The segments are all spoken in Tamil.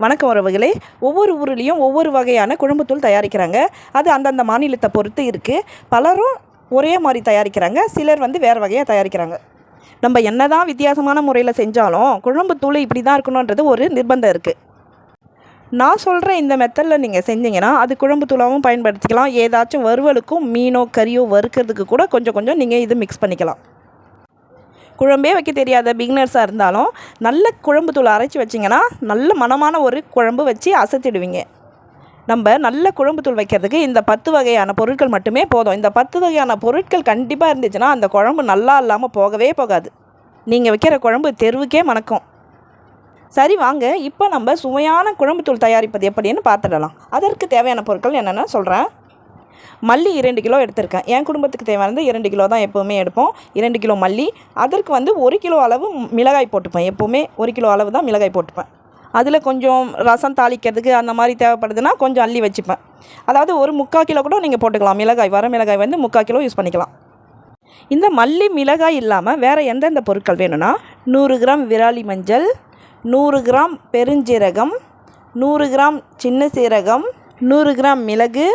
வணக்கம் உறவுகளே. ஒவ்வொரு ஊர்லேயும் ஒவ்வொரு வகையான குழம்புத்தூள் தயாரிக்கிறாங்க. அது அந்தந்த மாநிலத்தை பொறுத்து இருக்குது பலரும் ஒரே மாதிரி தயாரிக்கிறாங்க. சிலர் வந்து வேறு வகையாக தயாரிக்கிறாங்க. நம்ம என்ன தான் வித்தியாசமான முறையில் செஞ்சாலும் குழம்புத்தூள் இப்படி தான் இருக்கணுன்றது ஒரு நிர்பந்தம் இருக்குது நான் சொல்கிற இந்த மெத்தடில் நீங்கள் செஞ்சீங்கன்னா அது குழம்பு தூளாகவும் பயன்படுத்திக்கலாம். ஏதாச்சும் வறுவலுக்கும் மீனோ கறியோ வறுக்கிறதுக்கு கூட கொஞ்சம் கொஞ்சம் நீங்கள் இது மிக்ஸ் பண்ணிக்கலாம். குழம்பே வைக்க தெரியாத பிகினர்ஸாக இருந்தாலும் நல்ல குழம்பு தூள் அரைச்சி வச்சிங்கன்னா நல்ல மனமான ஒரு குழம்பு வச்சு அசத்திடுவீங்க. நம்ம நல்ல குழம்பு தூள் வைக்கிறதுக்கு இந்த பத்து வகையான பொருட்கள் மட்டுமே போதும். இந்த பத்து வகையான பொருட்கள் கண்டிப்பாக இருந்துச்சுன்னா அந்த குழம்பு நல்லா இல்லாமல் போகவே போகாது. நீங்கள் வைக்கிற குழம்பு தெருவுக்கே மணக்கும். சரி வாங்க. இப்போ நம்ம சுவையான குழம்புத்தூள் தயாரிப்பது எப்படின்னு பார்த்துடலாம். அதற்கு தேவையான பொருட்கள் என்னென்னு சொல்கிறேன் மல்லி இரண்டு கிலோ எடுத்திருக்கேன். என் குடும்பத்துக்கு தேவையானது இரண்டு கிலோ தான் எப்போவுமே எடுப்போம். இரண்டு கிலோ மல்லி. அதற்கு வந்து ஒரு கிலோ அளவு மிளகாய் போட்டுப்பேன். எப்போவுமே ஒரு கிலோ அளவு தான் மிளகாய் போட்டுப்பேன். அதில் கொஞ்சம் ரசம் தாளிக்கிறதுக்கு அந்த மாதிரி தேவைப்படுதுன்னா கொஞ்சம் அள்ளி வச்சுப்பேன். அதாவது ஒரு முக்கால் கிலோ கூட நீங்கள் போட்டுக்கலாம். மிளகாய் வர மிளகாய் வந்து முக்கால் கிலோ யூஸ் பண்ணிக்கலாம். இந்த மல்லி மிளகாய் இல்லாமல் வேறு எந்தெந்த பொருட்கள் வேணும்னா நூறு கிராம் விராலி மஞ்சள் நூறு கிராம் பெருஞ்சீரகம் நூறு கிராம் சின்ன சீரகம் நூறு கிராம் மிளகு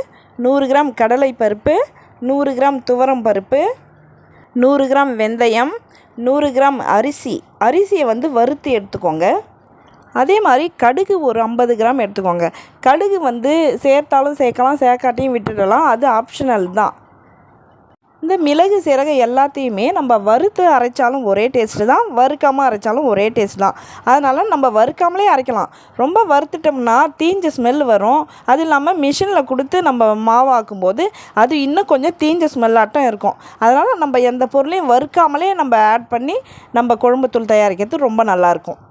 நூறு கிராம் கடலை பருப்பு நூறு கிராம் துவரம் பருப்பு நூறு கிராம் வெந்தயம் நூறு கிராம் அரிசி. அரிசியை வந்து வறுத்து எடுத்துக்கோங்க. அதே மாதிரி கடுகு ஒரு ஐம்பது கிராம் எடுத்துக்கோங்க. கடுகு வந்து சேர்த்தாலும் சேர்க்கலாம் சேர்க்காட்டியும் விட்டுடலாம். அது ஆப்ஷனல் தான். இந்த மிளகு சீரகம் எல்லாத்தையுமே நம்ம வறுத்து அரைச்சாலும் ஒரே டேஸ்ட்டு தான் வறுக்காமல் அரைச்சாலும் ஒரே டேஸ்ட் தான். அதனால் நம்ம வறுக்காமலே அரைக்கலாம். ரொம்ப வறுத்துட்டோம்னா தீஞ்ச ஸ்மெல் வரும். அது இல்லாமல் மிஷினில் கொடுத்து நம்ம மாவாக்கும் போது அது இன்னும் கொஞ்சம் தீஞ்ச ஸ்மெல்லாட்டம் இருக்கும். அதனால் நம்ம எந்த பொருளையும் வறுக்காமலே நம்ம ஆட் பண்ணி நம்ம குழம்புத்தூள் தயாரிக்கிறது ரொம்ப நல்லாயிருக்கும்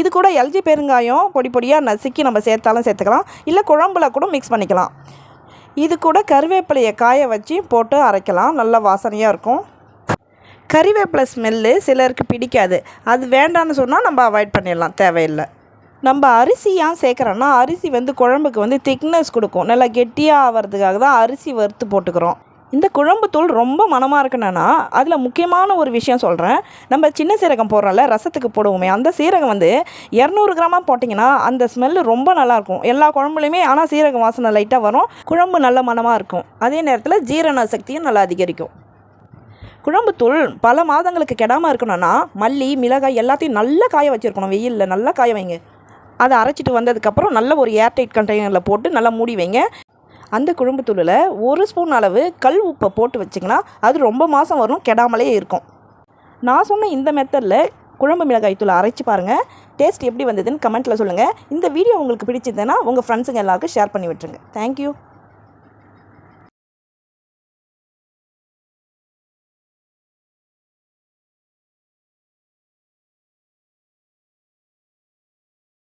இது கூட எல்ஜி பெருங்காயம் பொடி பொடியாக நசுக்கி நம்ம சேர்த்தாலும் சேர்த்துக்கலாம். இல்லை குழம்புல கூட மிக்ஸ் பண்ணிக்கலாம். இது கூட கருவேப்பிலையை காய வச்சு போட்டு அரைக்கலாம். நல்ல வாசனையாக இருக்கும். கறிவேப்பிலை ஸ்மெல்லு சிலருக்கு பிடிக்காது. அது வேண்டான்னு சொன்னால் நம்ம அவாய்ட் பண்ணிடலாம். தேவையில்லை. நம்ம அரிசி ஏன் சேர்க்குறோன்னா அரிசி வந்து குழம்புக்கு வந்து திக்னஸ் கொடுக்கும். நல்லா கெட்டியாக ஆகிறதுக்காக தான் அரிசி வறுத்து போட்டுக்கிறோம். இந்த குழம்பு தூள் ரொம்ப மனமாக இருக்கணும்னா அதில் முக்கியமான ஒரு விஷயம் சொல்கிறேன் நம்ம சின்ன சீரகம் போடுறோம்ல ரசத்துக்கு போடுவோமே அந்த சீரகம் வந்து இரநூறு கிராமாக போட்டிங்கன்னா அந்த ஸ்மெல்லு ரொம்ப நல்லாயிருக்கும் எல்லா குழம்புலையுமே ஆனால் சீரகம் வாசனை லைட்டாக வரும். குழம்பு நல்ல மனமாக இருக்கும். அதே நேரத்தில் ஜீரண சக்தியும் நல்லா அதிகரிக்கும். குழம்புத்தூள் பல மாதங்களுக்கு கெடாமல் இருக்கணும்னா மல்லி மிளகாய் எல்லாத்தையும் நல்லா காய வச்சுருக்கணும். வெயிலில் நல்லா காய வைங்க. அதை அரைச்சிட்டு வந்ததுக்கப்புறம் நல்ல ஒரு ஏர்டைட் கண்டெய்னரில் போட்டு நல்லா மூடி வைங்க. அந்த குழம்புத்தூளில் ஒரு ஸ்பூன் அளவு கல் உப்பை போட்டு வச்சிங்கன்னா அது ரொம்ப மாதம் வரும் கெடாமலே இருக்கும். நான் சொன்ன இந்த மெத்தடில் குழம்பு மிளகாய் தூள் அரைச்சி பாருங்கள் டேஸ்ட் எப்படி வந்ததுன்னு கமெண்ட்டில் சொல்லுங்கள் இந்த வீடியோ உங்களுக்கு பிடிச்சிருந்தேன்னா உங்கள் ஃப்ரெண்ட்ஸுங்க எல்லாருக்கும் ஷேர் பண்ணி விட்டுருங்க. தேங்க்யூ